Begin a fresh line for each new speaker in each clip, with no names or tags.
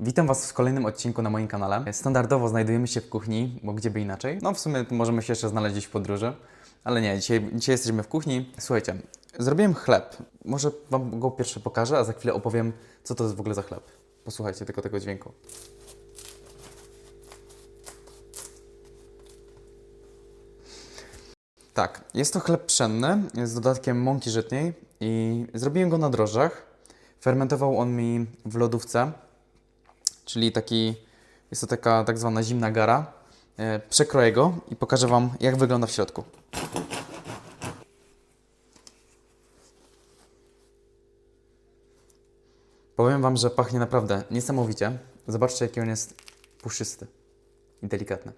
Witam Was w kolejnym odcinku na moim kanale. Standardowo znajdujemy się w kuchni, bo gdzie by inaczej. No w sumie możemy się jeszcze znaleźć gdzieś w podróży, ale nie, dzisiaj, dzisiaj jesteśmy w kuchni. Słuchajcie, zrobiłem chleb. Może Wam go pierwszy pokażę, a za chwilę opowiem, co to jest w ogóle za chleb. Posłuchajcie tylko tego dźwięku. Tak, jest to chleb pszenny z dodatkiem mąki żytniej i zrobiłem go na drożdżach. Fermentował on mi w lodówce, czyli taki, jest to taka tak zwana zimna gara. E, Przekroję go i pokażę Wam, jak wygląda w środku. Powiem Wam, że pachnie naprawdę niesamowicie. Zobaczcie, jaki on jest puszysty i delikatny.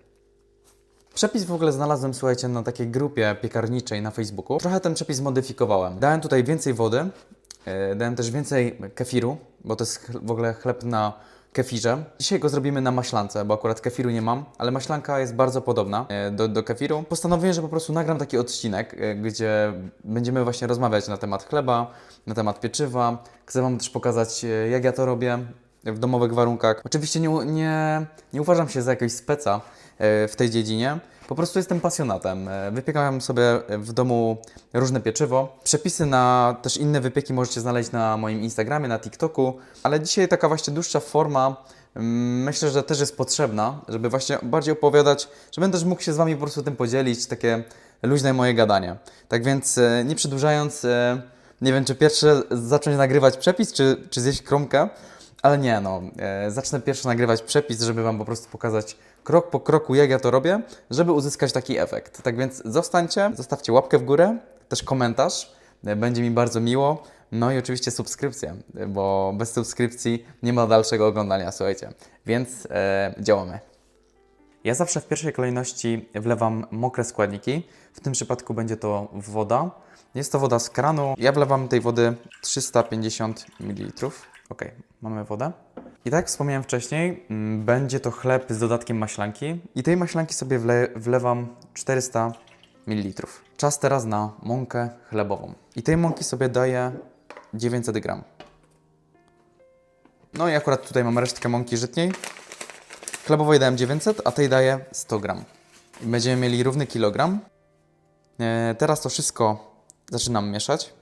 Przepis w ogóle znalazłem, słuchajcie, na takiej grupie piekarniczej na Facebooku. Trochę ten przepis modyfikowałem. Dałem tutaj więcej wody, e, dałem też więcej kefiru, bo to jest w ogóle chleb na kefirze. Dzisiaj go zrobimy na maślance, bo akurat kefiru nie mam, ale maślanka jest bardzo podobna e, do, do kefiru. Postanowiłem, że po prostu nagram taki odcinek, e, gdzie będziemy właśnie rozmawiać na temat chleba, na temat pieczywa. Chcę Wam też pokazać, e, jak ja to robię w domowych warunkach. Oczywiście nie, nie, nie uważam się za jakiegoś speca w tej dziedzinie. Po prostu jestem pasjonatem. E, Wypiekałem sobie w domu różne pieczywo. Przepisy na też inne wypieki możecie znaleźć na moim Instagramie, na TikToku, ale dzisiaj taka właśnie dłuższa forma mm, myślę, że też jest potrzebna, żeby właśnie bardziej opowiadać, żebym też mógł się z Wami po prostu tym podzielić, takie luźne moje gadanie. Tak więc e, nie przedłużając, e, nie wiem czy pierwsze zacząć nagrywać przepis, czy, czy zjeść kromkę, ale nie, no, zacznę pierwszy nagrywać przepis, żeby Wam po prostu pokazać krok po kroku, jak ja to robię, żeby uzyskać taki efekt. Tak więc zostańcie, zostawcie łapkę w górę, też komentarz, będzie mi bardzo miło. No i oczywiście subskrypcję, bo bez subskrypcji nie ma dalszego oglądania, słuchajcie. Więc e, działamy. Ja zawsze w pierwszej kolejności wlewam mokre składniki. W tym przypadku będzie to woda. Jest to woda z kranu. Ja wlewam tej wody 350 ml. Ok, mamy wodę. I tak jak wspomniałem wcześniej, mm, będzie to chleb z dodatkiem maślanki. I tej maślanki sobie wle, wlewam 400 ml. Czas teraz na mąkę chlebową. I tej mąki sobie daję 900 gram. No i akurat tutaj mam resztkę mąki żytniej. Chlebowej dałem 900, a tej daję 100 gram. Będziemy mieli równy kilogram. E, teraz to wszystko zaczynam mieszać.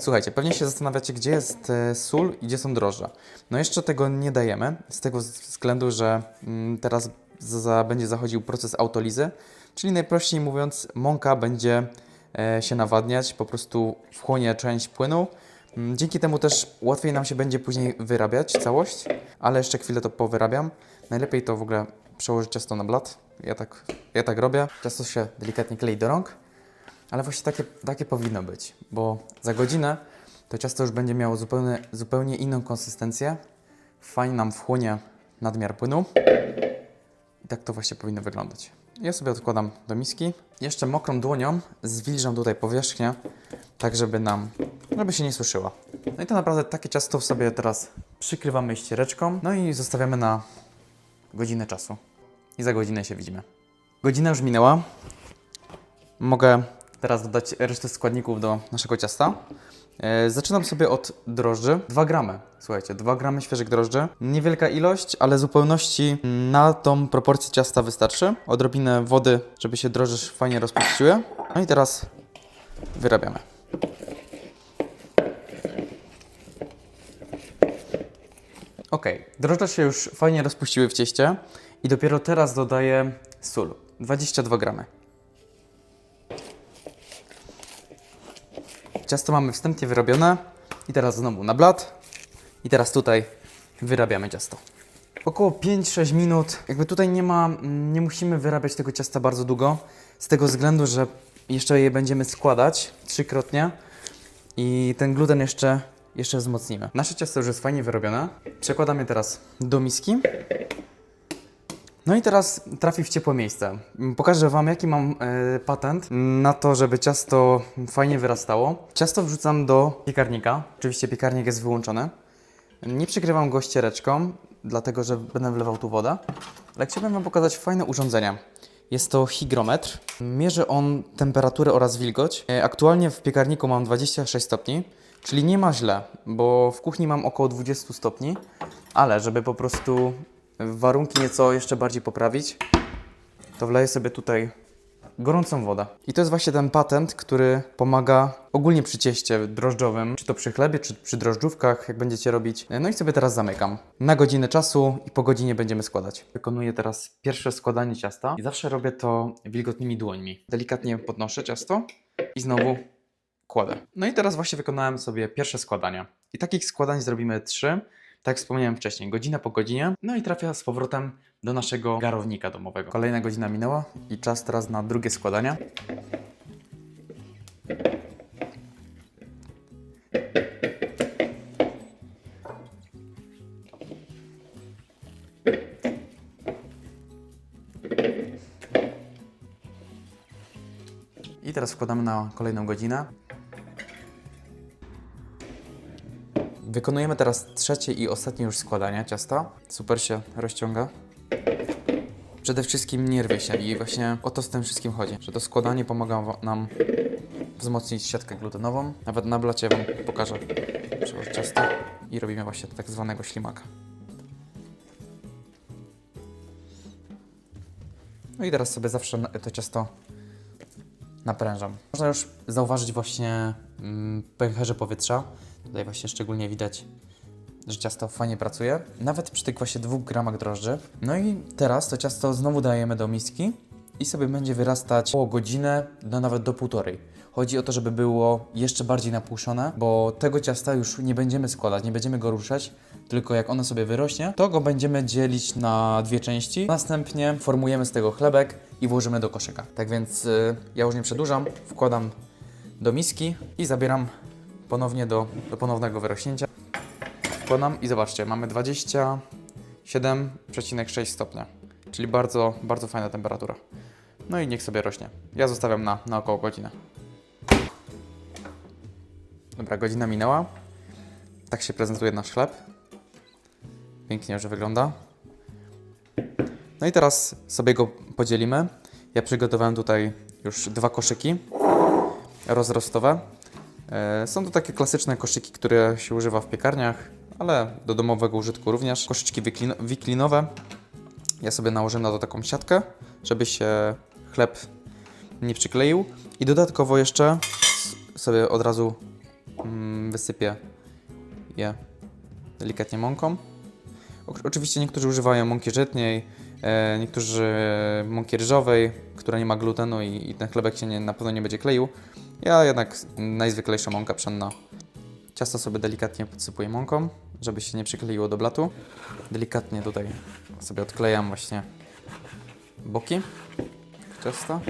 Słuchajcie, pewnie się zastanawiacie, gdzie jest e, sól i gdzie są drożdże. No jeszcze tego nie dajemy, z tego względu, że mm, teraz będzie zachodził proces autolizy, czyli najprościej mówiąc, mąka będzie e, się nawadniać, po prostu wchłonie część płynu. Mm, Dzięki temu też łatwiej nam się będzie później wyrabiać całość, ale jeszcze chwilę to powyrabiam. Najlepiej to w ogóle przełożyć ciasto na blat. Ja tak, ja tak robię. Ciasto się delikatnie klei do rąk. Ale właśnie takie, takie powinno być, bo za godzinę to ciasto już będzie miało zupełnie, zupełnie inną konsystencję. Fajnie nam wchłonie nadmiar płynu. I tak to właśnie powinno wyglądać. Ja sobie odkładam do miski. Jeszcze mokrą dłonią zwilżam tutaj powierzchnię, tak żeby nam, żeby się nie suszyła. No i to naprawdę takie ciasto sobie teraz przykrywamy ściereczką, no i zostawiamy na godzinę czasu. I za godzinę się widzimy. Godzina już minęła. Mogę teraz dodać resztę składników do naszego ciasta. E, Zaczynam sobie od drożdży. 2 gramy, słuchajcie, 2 gramy świeżych drożdży. Niewielka ilość, ale zupełności na tą proporcję ciasta wystarczy. Odrobinę wody, żeby się drożdże fajnie rozpuściły. No i teraz wyrabiamy. Ok, drożdże się już fajnie rozpuściły w cieście i dopiero teraz dodaję sól. 22 gramy. Ciasto mamy wstępnie wyrobione i teraz znowu na blat i teraz tutaj wyrabiamy ciasto. Około 5-6 minut. Jakby tutaj nie ma, mm, nie musimy wyrabiać tego ciasta bardzo długo, z tego względu, że jeszcze je będziemy składać trzykrotnie i ten gluten jeszcze, jeszcze wzmocnimy. Nasze ciasto już jest fajnie wyrobione. Przekładam je teraz do miski. No i teraz trafi w ciepłe miejsce. Pokażę Wam, jaki mam e, patent na to, żeby ciasto fajnie wyrastało. Ciasto wrzucam do piekarnika. Oczywiście piekarnik jest wyłączony. Nie przykrywam go ściereczką, dlatego że będę wlewał tu wodę. Ale chciałbym Wam pokazać fajne urządzenie. Jest to hygrometr. Mierzy on temperaturę oraz wilgoć. E, Aktualnie w piekarniku mam 26 stopni, czyli nie ma źle, bo w kuchni mam około 20 stopni. Ale żeby po prostu warunki nieco jeszcze bardziej poprawić, to wleję sobie tutaj gorącą wodę. I to jest właśnie ten patent, który pomaga ogólnie przy cieście drożdżowym, czy to przy chlebie, czy przy drożdżówkach, jak będziecie robić. No i sobie teraz zamykam. Na godzinę czasu i po godzinie będziemy składać. Wykonuję teraz pierwsze składanie ciasta i zawsze robię to wilgotnymi dłońmi. Delikatnie podnoszę ciasto i znowu kładę. No i teraz właśnie wykonałem sobie pierwsze składania. I takich składań zrobimy trzy. Tak wspomniałem wcześniej, godzina po godzinie. No i trafia z powrotem do naszego garownika domowego. Kolejna godzina minęła i czas teraz na drugie składania. I teraz wkładamy na kolejną godzinę. Wykonujemy teraz trzecie i ostatnie już składanie ciasta. Super się rozciąga. Przede wszystkim nie rwie się i właśnie o to z tym wszystkim chodzi, że to składanie pomaga nam wzmocnić siatkę glutenową. Nawet na blacie Wam pokażę przełożyć ciasto i robimy właśnie tak zwanego ślimaka. No i teraz sobie zawsze to ciasto naprężam. Można już zauważyć właśnie pęcherze powietrza. Tutaj właśnie szczególnie widać, że ciasto fajnie pracuje. Nawet przy tych właśnie dwóch gramach drożdży. No i teraz to ciasto znowu dajemy do miski i sobie będzie wyrastać około godzinę, no nawet do półtorej. Chodzi o to, żeby było jeszcze bardziej napłuszone, bo tego ciasta już nie będziemy składać, nie będziemy go ruszać, tylko jak ono sobie wyrośnie, to go będziemy dzielić na dwie części. Następnie formujemy z tego chlebek i włożymy do koszyka. Tak więc y, ja już nie przedłużam, wkładam do miski i zabieram ponownie do, do ponownego wyrośnięcia. Wkładam i zobaczcie, mamy 27,6 stopnia, czyli bardzo, bardzo fajna temperatura. No i niech sobie rośnie. Ja zostawiam na, na około godzinę. Dobra, godzina minęła. Tak się prezentuje nasz chleb. Pięknie, że wygląda. No i teraz sobie go podzielimy. Ja przygotowałem tutaj już dwa koszyki rozrostowe. E, Są to takie klasyczne koszyki, które się używa w piekarniach, ale do domowego użytku również. Koszyczki wiklino- wiklinowe. Ja sobie nałożyłem na to taką siatkę, żeby się chleb nie przykleił. I dodatkowo jeszcze sobie od razu mm, wysypię je delikatnie mąką. Oczywiście niektórzy używają mąki żytniej, e, niektórzy mąki ryżowej, która nie ma glutenu i ten chlebek się nie, na pewno nie będzie kleił. Ja jednak najzwyklejsza mąka pszenna. Ciasto sobie delikatnie podsypuję mąką, żeby się nie przykleiło do blatu. Delikatnie tutaj sobie odklejam właśnie boki ciasta.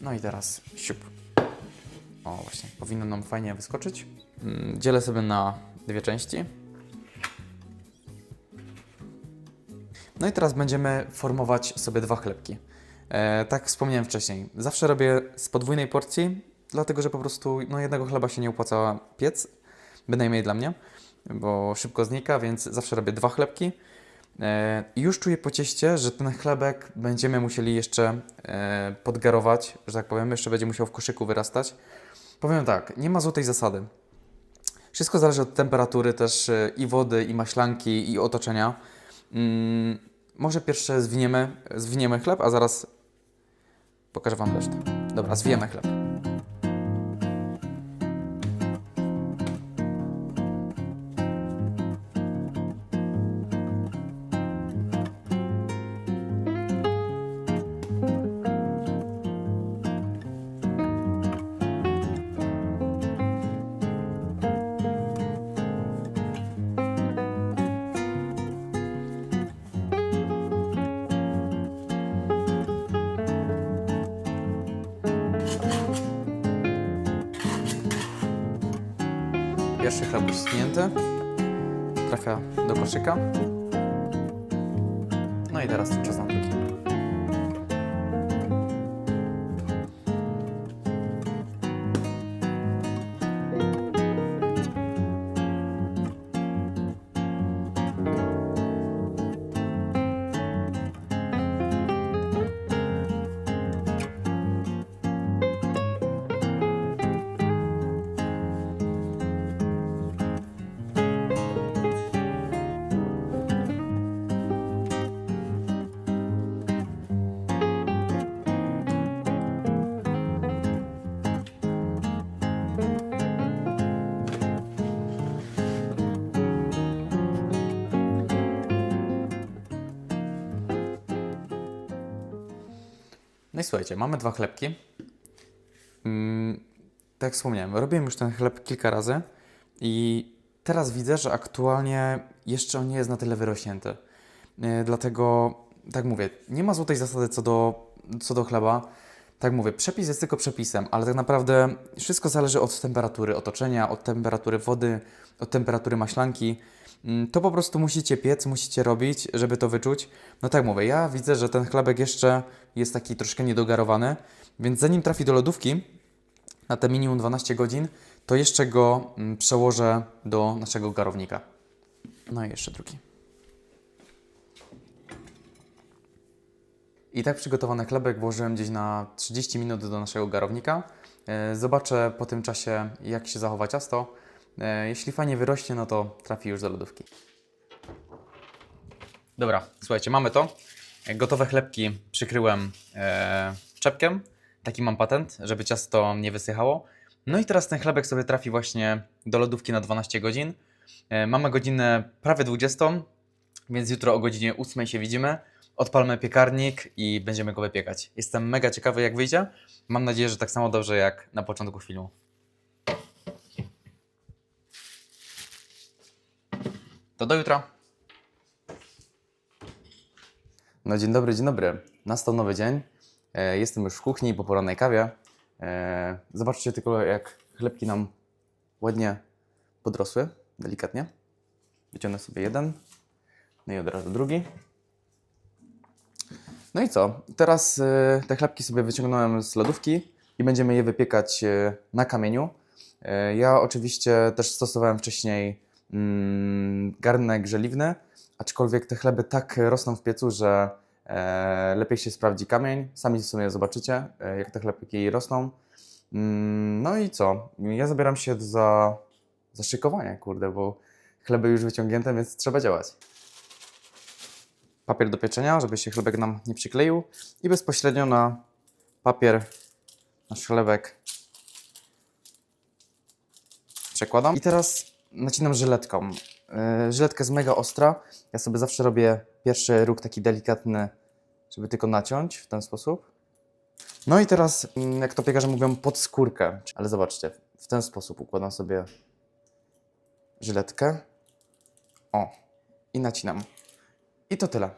No i teraz siup. O właśnie, powinno nam fajnie wyskoczyć. Mm, Dzielę sobie na dwie części. No i teraz będziemy formować sobie dwa chlebki. E, tak wspomniałem wcześniej, zawsze robię z podwójnej porcji, dlatego że po prostu no, jednego chleba się nie opłaca piec, bynajmniej dla mnie, bo szybko znika, więc zawsze robię dwa chlebki. E, I już czuję po cieście, że ten chlebek będziemy musieli jeszcze e, podgarować, że tak powiem, jeszcze będzie musiał w koszyku wyrastać. Powiem tak, nie ma złotej zasady. Wszystko zależy od temperatury też e, i wody, i maślanki, i otoczenia. Mm, może pierwsze zwiniemy, zwiniemy chleb, a zaraz pokażę Wam resztę. Dobra, zwijemy chleb. Pierwszy chleb już zwinięty. Trafia do koszyka. No i teraz czas na drugi. I słuchajcie, mamy dwa chlebki. Mm, tak jak wspomniałem, robiłem już ten chleb kilka razy i teraz widzę, że aktualnie jeszcze on nie jest na tyle wyrośnięty. Yy, dlatego, tak mówię, nie ma złotej zasady co do, co do chleba. Tak mówię, przepis jest tylko przepisem, ale tak naprawdę wszystko zależy od temperatury otoczenia, od temperatury wody, od temperatury maślanki. Mm, To po prostu musicie piec, musicie robić, żeby to wyczuć. No tak mówię, ja widzę, że ten chlebek jeszcze jest taki troszkę niedogarowany, więc zanim trafi do lodówki na te minimum 12 godzin, to jeszcze go mm, przełożę do naszego garownika. No i jeszcze drugi. I tak przygotowany chlebek włożyłem gdzieś na 30 minut do naszego garownika. E, Zobaczę po tym czasie, jak się zachowa ciasto. E, Jeśli fajnie wyrośnie, no to trafi już do lodówki. Dobra, słuchajcie, mamy to. Gotowe chlebki przykryłem e, czepkiem. Taki mam patent, żeby ciasto nie wysychało. No i teraz ten chlebek sobie trafi właśnie do lodówki na 12 godzin. E, mamy godzinę prawie 20, więc jutro o godzinie 8 się widzimy. Odpalmy piekarnik i będziemy go wypiekać. Jestem mega ciekawy, jak wyjdzie. Mam nadzieję, że tak samo dobrze jak na początku filmu. To do jutra. No dzień dobry, dzień dobry. Nastał nowy dzień. E, jestem już w kuchni po porannej kawie. E, zobaczcie tylko, jak chlebki nam ładnie podrosły, delikatnie. Wyciągnę sobie jeden, no i od razu drugi. No i co? Teraz e, te chlebki sobie wyciągnąłem z lodówki i będziemy je wypiekać e, na kamieniu. E, Ja oczywiście też stosowałem wcześniej mm, garnek żeliwny, aczkolwiek te chleby tak rosną w piecu, że e, lepiej się sprawdzi kamień. Sami sobie zobaczycie, e, jak te chlebki rosną. Mm, no i co? Ja zabieram się za, za szykowanie, kurde, bo chleby już wyciągnięte, więc trzeba działać papier do pieczenia, żeby się chlebek nam nie przykleił i bezpośrednio na papier nasz chlebek przekładam. I teraz nacinam żyletką. Yy, Żyletka jest mega ostra. Ja sobie zawsze robię pierwszy róg taki delikatny, żeby tylko naciąć w ten sposób. No i teraz, mm, jak to piekarze mówią, pod skórkę. Ale zobaczcie, w ten sposób układam sobie żyletkę. O, i nacinam. I to tyle.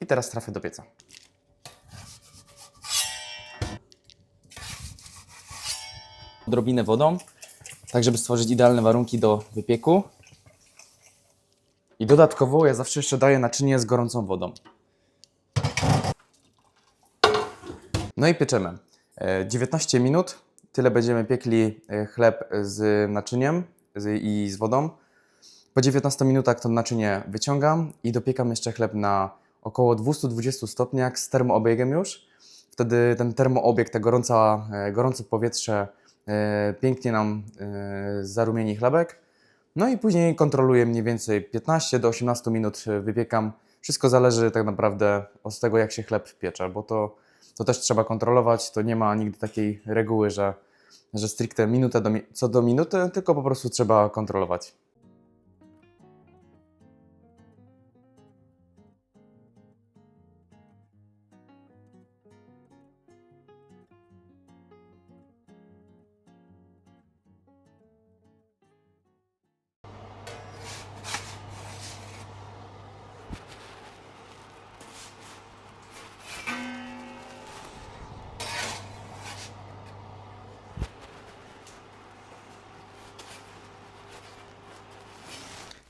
I teraz trafię do pieca. Odrobinę wodą, tak żeby stworzyć idealne warunki do wypieku. I dodatkowo ja zawsze jeszcze daję naczynie z gorącą wodą. No i pieczemy. E, 19 minut. Tyle będziemy piekli e, chleb z naczyniem i z wodą. Po 19 minutach to naczynie wyciągam i dopiekam jeszcze chleb na około 220 stopniach z termoobiegiem już. Wtedy ten termoobieg, te gorąca, e, gorące powietrze e, pięknie nam e, zarumieni chlebek. No i później kontroluję mniej więcej 15 do 18 minut e, wypiekam. Wszystko zależy tak naprawdę od tego, jak się chleb piecze, bo to, to też trzeba kontrolować. To nie ma nigdy takiej reguły, że, że stricte minutę do, co do minuty, tylko po prostu trzeba kontrolować.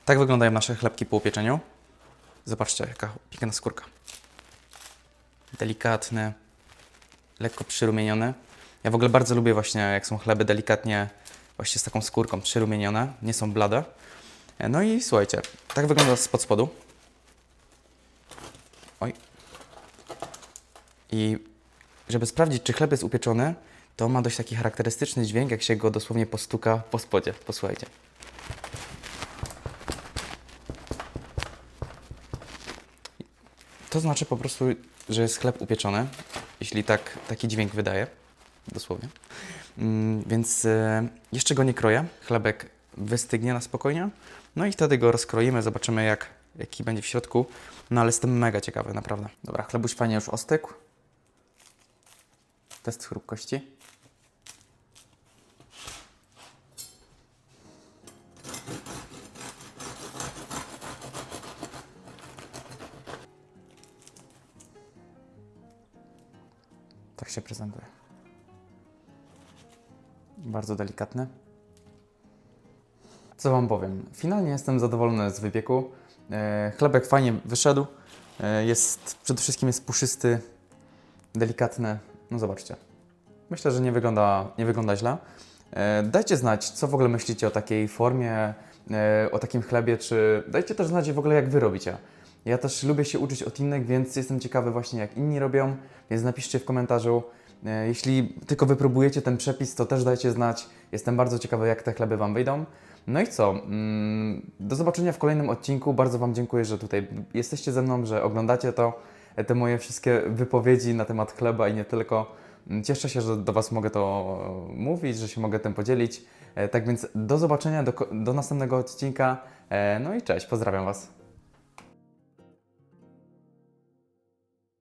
Tak wyglądają nasze chlebki po upieczeniu. Zobaczcie, jaka piękna skórka. Delikatny, lekko przyrumieniony. Ja w ogóle bardzo lubię właśnie, jak są chleby delikatnie właśnie z taką skórką przyrumienione, nie są blade. No i słuchajcie, tak wygląda spod spodu. Oj. I żeby sprawdzić, czy chleb jest upieczony, to ma dość taki charakterystyczny dźwięk, jak się go dosłownie postuka po spodzie. Posłuchajcie. To znaczy po prostu, że jest chleb upieczony, jeśli tak, taki dźwięk wydaje, dosłownie. Mm, więc e, jeszcze go nie kroję. Chlebek wystygnie na spokojnie. No i wtedy go rozkroimy, zobaczymy jak, jaki będzie w środku. No ale jestem mega ciekawy, naprawdę. Dobra, chlebuś fajnie już ostygł. Test chrupkości. Tak się prezentuje. Bardzo delikatny. Co Wam powiem? Finalnie jestem zadowolony z wypieku. E, chlebek fajnie wyszedł. E, jest, przede wszystkim jest puszysty, delikatny. No zobaczcie. Myślę, że nie wygląda, nie wygląda źle. E, dajcie znać, co w ogóle myślicie o takiej formie, o takim chlebie, czy dajcie też znać w ogóle, jak Wy robicie. Ja też lubię się uczyć od innych, więc jestem ciekawy właśnie, jak inni robią, więc napiszcie w komentarzu. E, Jeśli tylko wypróbujecie ten przepis, to też dajcie znać. Jestem bardzo ciekawy, jak te chleby Wam wyjdą. No i co? Mm, Do zobaczenia w kolejnym odcinku. Bardzo Wam dziękuję, że tutaj jesteście ze mną, że oglądacie to, e, te moje wszystkie wypowiedzi na temat chleba i nie tylko. Mm, Cieszę się, że do Was mogę to e, mówić, że się mogę tym podzielić. Tak więc do zobaczenia, do, do następnego odcinka. No i cześć, pozdrawiam Was.